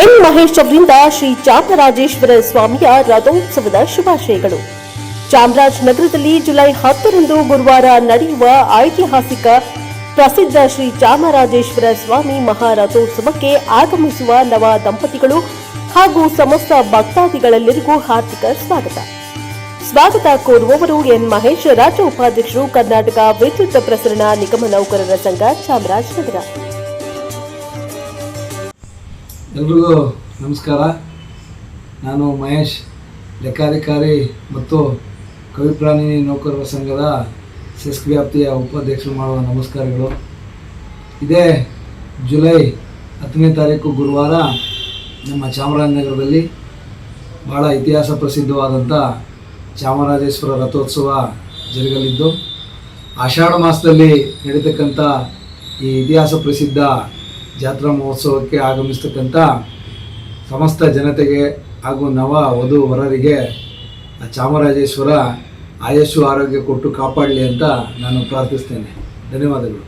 N Mahesh ಅವರಿಂದ ಶ್ರೀ ಚಾಮರಾಜೇಶ್ವರ ಸ್ವಾಮಿಯ ರಥೋತ್ಸವದ ಶುಭಾಶಯಗಳು. ಚಾಮರಾಜನಗರದಲ್ಲಿ ಜುಲೈ ಹತ್ತರಂದು ಗುರುವಾರ ನಡೆಯುವ ಐತಿಹಾಸಿಕ ಪ್ರಸಿದ್ಧ ಶ್ರೀ ಚಾಮರಾಜೇಶ್ವರ ಸ್ವಾಮಿ ಮಹಾರಥೋತ್ಸವಕ್ಕೆ ಆಗಮಿಸುವ ನವ ದಂಪತಿಗಳು ಹಾಗೂ ಸಮಸ್ತ ಭಕ್ತಾದಿಗಳೆಲ್ಲರಿಗೂ ಹಾರ್ದಿಕ ಸ್ವಾಗತ. ಸ್ವಾಗತ ಕೋರುವವರು ಎನ್ ಮಹೇಶ್, ರಾಜ್ಯ ಉಪಾಧ್ಯಕ್ಷರು, ಕರ್ನಾಟಕ ವಿದ್ಯುತ್ ಪ್ರಸರಣ ನಿಗಮ ನೌಕರರ ಸಂಘ ಚಾಮರಾಜನಗರ ಎಲ್ರಿಗೂ ನಮಸ್ಕಾರ. ನಾನು ಮಹೇಶ್, ಲೆಕ್ಕಾಧಿಕಾರಿ ಮತ್ತು ಕವಿಪ್ರಾಣಿ ನೌಕರರ ಸಂಘದ ಸೆಸ್ಕ್ ವ್ಯಾಪ್ತಿಯ ಉಪಾಧ್ಯಕ್ಷರು ಮಾಡುವ ನಮಸ್ಕಾರಗಳು. ಇದೇ ಜುಲೈ ಹತ್ತನೇ ತಾರೀಕು ಗುರುವಾರ ನಮ್ಮ ಚಾಮರಾಜನಗರದಲ್ಲಿ ಭಾಳ ಇತಿಹಾಸ ಪ್ರಸಿದ್ಧವಾದಂಥ ಚಾಮರಾಜೇಶ್ವರ ರಥೋತ್ಸವ ಜರುಗಲಿದ್ದು, ಆಷಾಢ ಮಾಸದಲ್ಲಿ ನಡೀತಕ್ಕಂಥ ಈ ಇತಿಹಾಸ ಪ್ರಸಿದ್ಧ ಜಾತ್ರಾ ಮಹೋತ್ಸವಕ್ಕೆ ಆಗಮಿಸ್ತಕ್ಕಂಥ ಸಮಸ್ತ ಜನತೆಗೆ ಹಾಗೂ ನವ, ವಧು ವರರಿಗೆ ಚಾಮರಾಜೇಶ್ವರ ಆಯಸ್ಸು ಆರೋಗ್ಯ ಕೊಟ್ಟು ಕಾಪಾಡಲಿ ಅಂತ ನಾನು ಪ್ರಾರ್ಥಿಸ್ತೇನೆ. ಧನ್ಯವಾದಗಳು.